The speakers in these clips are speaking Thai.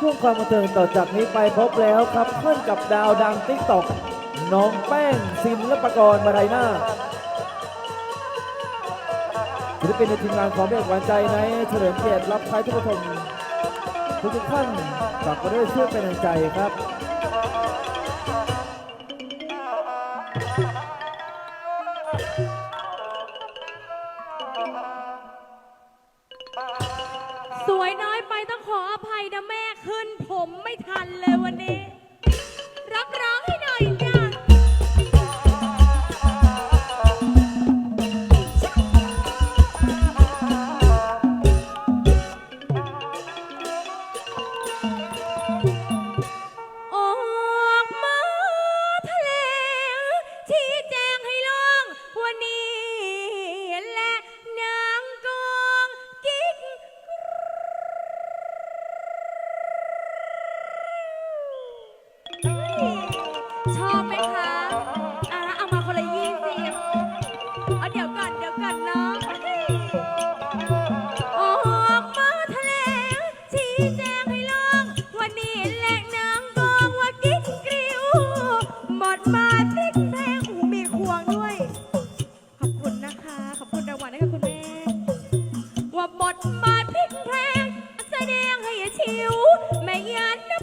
ช่วงความบันเทิงต่อจากนี้ไปพบแล้วครับเพื่อนกับดาวดังติ๊กตอกน้องแป้งศิลปกรมาไรหน้าศิลปินในทีมงานของเด็กหวานใจในเฉลิมเกียรติรับใช้ทุกผู้ชมทุกท่านฝากกันด้วยช่วยเป็นกำลังใจครับสวยน้อย ต้องขออภัยนะแม่ขึ้นผมไม่ทันเลยวันนี้ รับร้อง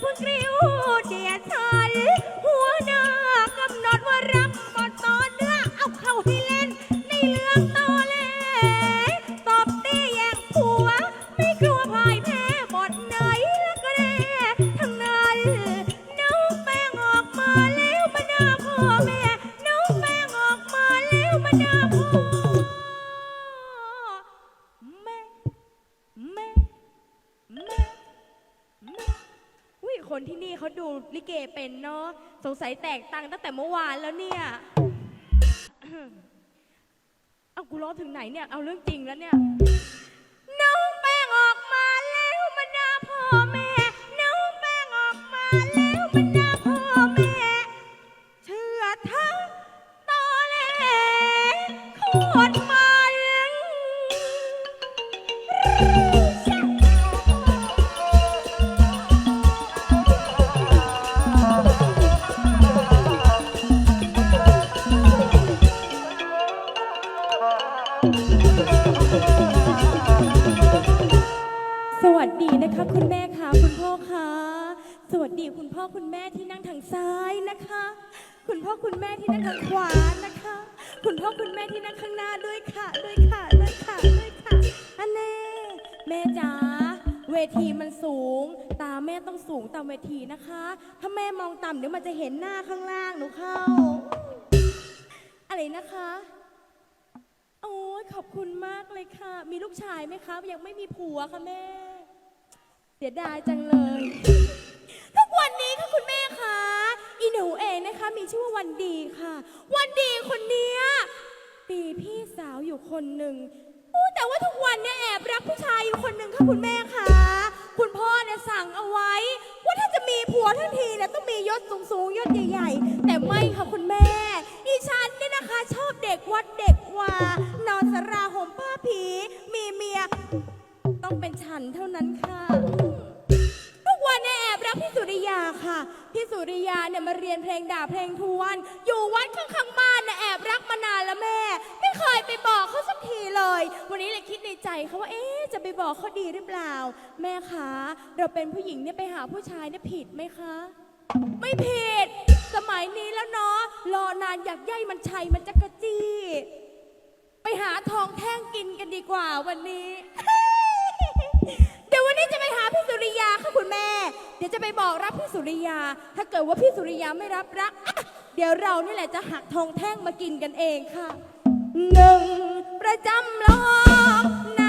พึ่งกริ้วเดียฉันหัวหน้ากำหนดว่ารับบทตอนเนื้อเอาเข้าให้เล่น ในเรื่องตอแหลตอบตีแย่งผัว ไม่กลัวพ่ายแพ้บทไหนแล้วก็แน่ทั้งนั้นน้องแป้งออกมาแล้วมานาพ่อแม่น้องแป้งออกมาแล้วมานา คนที่นี่เขาดูลิเกเป็นเนาะสงสัยแตกตังค์ตั้งแต่เมื่อวานแล้วเนี่ยเอากูร้องถึงไหนเนี่ย เอาเรื่องจริงแล้วเนี่ย สวัสดีนะคะ คุณแม่คะคุณพ่อคะสวัสดีคุณพ่อคุณแม่ที่นั่งทางซ้ายนะคะ คุณพ่อคุณแม่ที่นั่งทางขวานะคะ คุณพ่อคุณแม่ที่นั่งข้างหน้าด้วยค่ะด้วยค่ะด้วยค่ะด้วยค่ะอันแน่แม่จ๋าเวทีมันสูง ตาแม่ต้องสูงตามเวทีนะคะ ถ้าแม่มองต่ำเดี๋ยวมันจะเห็นหน้าข้างล่างหนูเข้า อะไรนะคะ โอ้ยขอบคุณมากเลยค่ะ มีลูกชายไหมคะ ยังไม่มีผัวค่ะแม่ เสียดายจังเลย ทุกวันนี้ค่ะคุณแม่คะอีหนูเองนะคะ มีชื่อว่าวันดีค่ะ วันดีคนเนี้ยปีพี่สาวอยู่คนหนึ่งอู้แต่ว่าทุกวันเนี่ยแอบรักผู้ชายอยู่คนหนึ่งค่ะคุณแม่คะคุณพ่อเนี่ยสั่งเอาไว้ วทั้งทีเนี่ยต้องมียศสูงๆยศใหญ่ ๆ แต่ไม่ค่ะคุณแม่ดิฉันเนี่ยนะคะ ชอบเด็กวัดเด็กวานอนสราห่มผ้าผี มีเมีย ต้องเป็นฉันเท่านั้นค่ะ ทุกวันเนี่ยแอบรักพี่สุริยาค่ะ พี่สุริยาเนี่ยมาเรียนเพลงด่าเพลงทวน อยู่วัดข้างๆบ้านเนี่ยแอบรัก วันนี้เลยคิดในใจเขาว่าเอ๊ะจะไปบอกเขาดีหรือเปล่า แม่คะเราเป็นผู้หญิงเนี่ยไปหาผู้ชายเนี่ยผิดไหมคะ ไม่ผิด สมัยนี้แล้วเนาะรอนานอยากใยมันชัยมันจะกระจี้ ไปหาทองแท่งกินกันดีกว่าวันนี้ เดี๋ยววันนี้จะไปหาพี่สุริยาค่ะคุณแม่ เดี๋ยวจะไปบอกรับพี่สุริยา ถ้าเกิดว่าพี่สุริยาไม่รับรักอะเดี๋ยวเรานี่แหละจะหักทองแท่งมากินกันเองค่ะหนึ่ง ประจำโลก